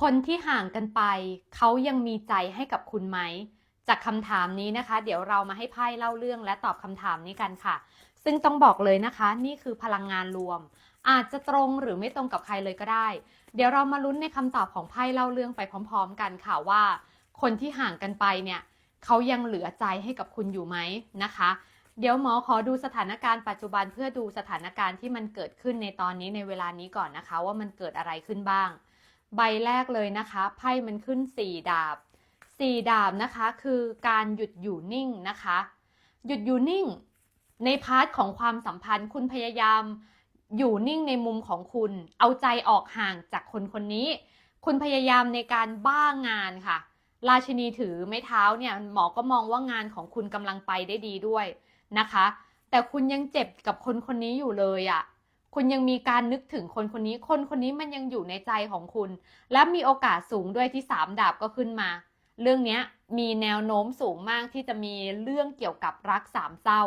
คนที่ห่างกันไป เขายังมีใจให้กับคุณไหม จากคำถามนี้นะคะ เดี๋ยวเรามาให้ไพ่เล่าเรื่องและตอบคำถามนี้กันค่ะ ซึ่งต้องบอกเลยนะคะ นี่คือพลังงานรวม อาจจะตรงหรือไม่ตรงกับใครเลยก็ได้ เดี๋ยวเรามาลุ้นในคำตอบของไพ่เล่าเรื่องไปพร้อม ๆ กันค่ะว่า คนที่ห่างกันไปเนี่ยเขายังเหลือใจให้กับคุณอยู่ไหมนะคะ เดี๋ยวหมอขอดูสถานการณ์ปัจจุบันเพื่อดูสถานการณ์ที่มันเกิดขึ้นในตอนนี้ในเวลานี้ก่อนนะคะ ว่ามันเกิดอะไรขึ้นบ้าง ใบแรกเลยนะคะไพ่มันขึ้น 4 ดาบ 4 ดาบนะคะคือการหยุดอยู่นิ่งนะคะ หยุดอยู่นิ่ง ในพาร์ทของความสัมพันธ์คุณพยายามอยู่นิ่งในมุมของคุณ เอาใจออกห่างจากคนคนนี้ คุณพยายามในการบ้างานค่ะ ราชินีถือไม้เท้าเนี่ยหมอก็มองว่างานของคุณกำลังไปได้ดีด้วยนะคะ แต่คุณยังเจ็บกับคนคนนี้อยู่เลยอะ่ะ คุณยังมีการนึกถึงคนคนนี้คนคนนี้มันยังอยู่ในใจของคุณ และมีโอกาสสูงด้วยที่สามดาบก็ขึ้นมา เรื่องนี้มีแนวโน้มสูงมากที่จะมีเรื่องเกี่ยวกับรักสามเศร้า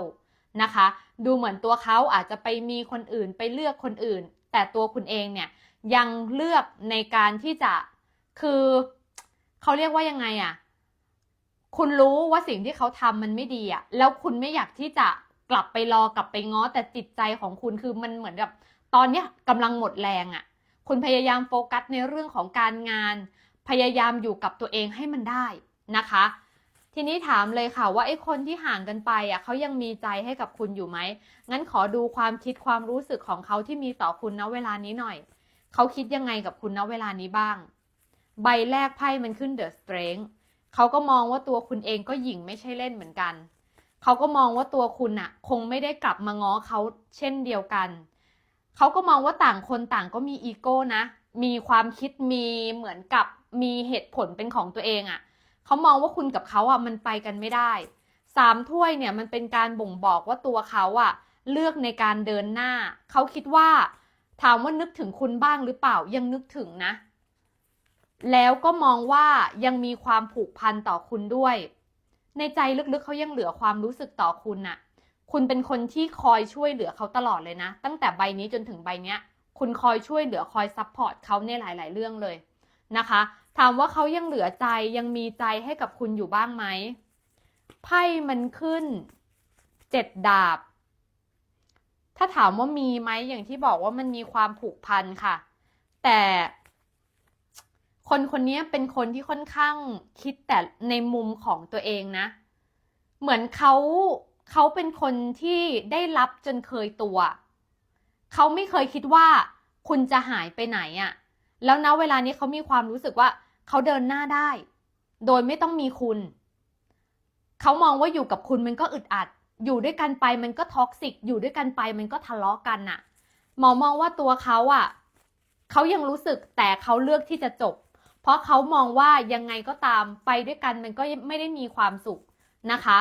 นะคะ ดูเหมือนตัวเขาอาจจะไปมีคนอื่นไปเลือกคนอื่น แต่ตัวคุณเองเนี่ยยังเลือกในการที่จะคือเขาเรียกว่ายังไงอะ่ะ คุณรู้ว่าสิ่งที่เขาทำมันไม่ดีอะ่ะแล้วคุณไม่อยากที่จะ กลับไปรอกลับไปง้อแต่จิตใจของคุณคือมันเหมือนแบบตอนเนี้ยกำลังหมดแรงอะ่ะ คุณพยายามโฟกัสในเรื่องของการงาน พยายามอยู่กับตัวเองให้มันได้นะคะ ทีนี้ถามเลยค่ะว่าไอ้คนที่ห่างกันไปอะเขายังมีใจให้กับคุณอยู่ไหมงั้นขอดูความคิดความรู้สึกของเขาที่มีต่อคุณณเวลานี้หน่อยเขาคิดยังไงกับคุณณเวลานี้บ้าง ใบแรกไพ่มันขึ้นเดอะสเตร g เขาก็มองว่าตัวคุณเองก็หยิ่งไม่ใช่เล่นเหมือนกัน เขาก็มองว่าตัวคุณน่ะคงไม่ได้กลับมาง้อเขาเช่นเดียวกัน เขาก็มองว่าต่างคนต่างก็มีอีโก้นะ มีความคิดมีเหมือนกับมีเหตุผลเป็นของตัวเองอะ่ะเขามองว่าคุณกับเขาอะมันไปกันไม่ได้สามถ้วยเนี่ยมันเป็นการบ่งบอกว่าตัวเขาอะเลือกในการเดินหน้า เขาคิดว่าถามว่านึกถึงคุณบ้างหรือเปล่ายังนึกถึงนะ แล้วก็มองว่ายังมีความผูกพันต่อคุณด้วย ในใจลึกๆเขายังเหลือความรู้สึกต่อคุณน่ะ คุณเป็นคนที่คอยช่วยเหลือเขาตลอดเลยนะ ตั้งแต่ใบนี้จนถึงใบเนี้ย คุณคอยช่วยเหลือคอยซัพพอร์ตเขาในหลาย ๆ เรื่องเลยนะคะ ถามว่าเขายังเหลือใจยังมีใจให้กับคุณอยู่บ้างไหมไพ่มันขึ้นเจ็ดดาบ ถ้าถามว่ามีไหมอย่างที่บอกว่ามันมีความผูกพันค่ะ แต่ คนคนนี้เป็นคนที่ค่อนข้างคิดแต่ในมุมของตัวเองนะ เหมือนเขาเขาเป็นคนที่ได้รับจนเคยตัว เขาไม่เคยคิดว่าคุณจะหายไปไหนอะแล้วนะเวลานี้เขามีความรู้สึกว่าเขาเดินหน้าได้ โดยไม่ต้องมีคุณ เขามองว่าอยู่กับคุณมันก็อึดอัด อยู่ด้วยกันไปมันก็ท็อกซิก อยู่ด้วยกันไปมันก็ทะเลาะกันน่ะ หมอมองว่าตัวเขาอะ เขายังรู้สึกแต่เขาเลือกที่จะจบ เพราะเขามองว่ายังไงก็ตามไปด้วยกันมันก็ไม่ได้มีความสุขนะคะ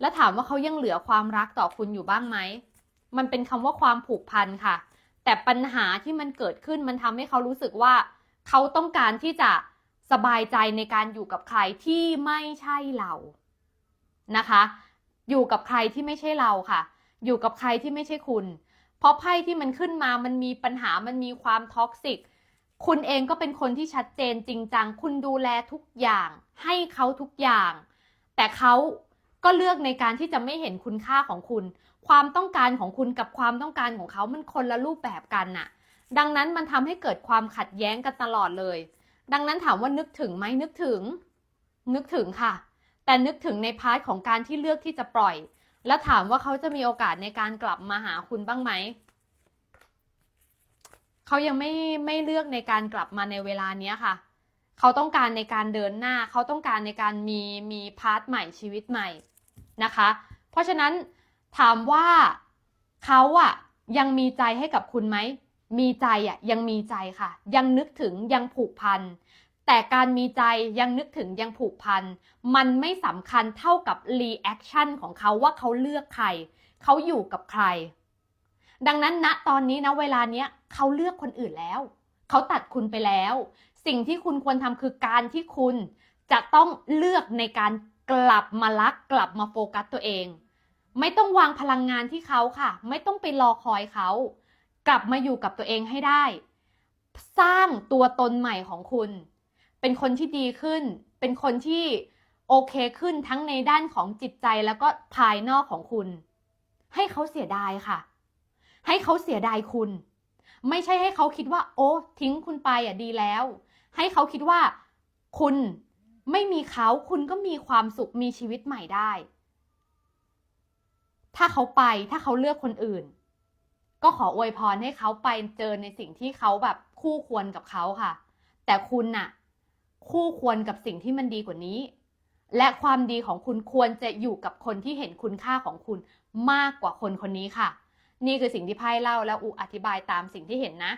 แล้วถามว่าเขายังเหลือความรักต่อคุณอยู่บ้างไหม มันเป็นคำว่าความผูกพันค่ะ แต่ปัญหาที่มันเกิดขึ้นมันทำให้เขารู้สึกว่า เขาต้องการที่จะสบายใจในการอยู่กับใครที่ไม่ใช่เรานะคะ อยู่กับใครที่ไม่ใช่เราค่ะ อยู่กับใครที่ไม่ใช่คุณ เพราะไพ่ที่มันขึ้นมามันมีปัญหามันมีความท็อกซิก คุณเองก็เป็นคนที่ชัดเจนจริงจัง คุณดูแลทุกอย่าง ให้เขาทุกอย่าง แต่เขาก็เลือกในการที่จะไม่เห็นคุณค่าของคุณ ความต้องการของคุณกับความต้องการของเขามันคนละรูปแบบกันน่ะ ดังนั้นมันทำให้เกิดความขัดแย้งกันตลอดเลย ดังนั้นถามว่านึกถึงไหมนึกถึง นึกถึงค่ะ แต่นึกถึงในพาร์ทของการที่เลือกที่จะปล่อย แล้วถามว่าเขาจะมีโอกาสในการกลับมาหาคุณบ้างไหม เขายังไม่ไม่เลือกในการกลับมาในเวลาเนี้ยค่ะ เขาต้องการในการเดินหน้า เขาต้องการในการมีมีพาร์ทใหม่ชีวิตใหม่นะคะ เพราะฉะนั้นถามว่าเขาอะยังมีใจให้กับคุณไหม มีใจอะยังมีใจค่ะ ยังนึกถึงยังผูกพัน แต่การมีใจยังนึกถึงยังผูกพัน มันไม่สำคัญเท่ากับรีแอคชั่นของเขาว่าเขาเลือกใคร เขาอยู่กับใคร ดังนั้นณตอนนี้นะเวลาเนี้ยเขาเลือกคนอื่นแล้ว เขาตัดคุณไปแล้ว สิ่งที่คุณควรทำคือการที่คุณจะต้องเลือกในการกลับมารักกลับมาโฟกัสตัวเอง ไม่ต้องวางพลังงานที่เขาค่ะ ไม่ต้องไปรอคอยเขา กลับมาอยู่กับตัวเองให้ได้ สร้างตัวตนใหม่ของคุณ เป็นคนที่ดีขึ้น เป็นคนที่โอเคขึ้นทั้งในด้านของจิตใจแล้วก็ภายนอกของคุณ ให้เขาเสียดายค่ะ ให้เขาเสียดายคุณ ไม่ใช่ให้เขาคิดว่า โอ้ทิ้งคุณไปอะดีแล้ว ให้เขาคิดว่า คุณไม่มีเขาคุณก็มีความสุขมีชีวิตใหม่ได้ ถ้าเขาไปถ้าเขาเลือกคนอื่น ก็ขออวยพรให้เขาไปเจอในสิ่งที่เขาแบบคู่ควรกับเขาค่ะ แต่คุณน่ะ คู่ควรกับสิ่งที่มันดีกว่านี้ และความดีของคุณควรจะอยู่กับคนที่เห็นคุณค่าของคุณมากกว่าคนคนนี้ค่ะ นี่คือสิ่งที่ไพ่เล่าแล้วอุอธิบายตามสิ่งที่เห็นนะ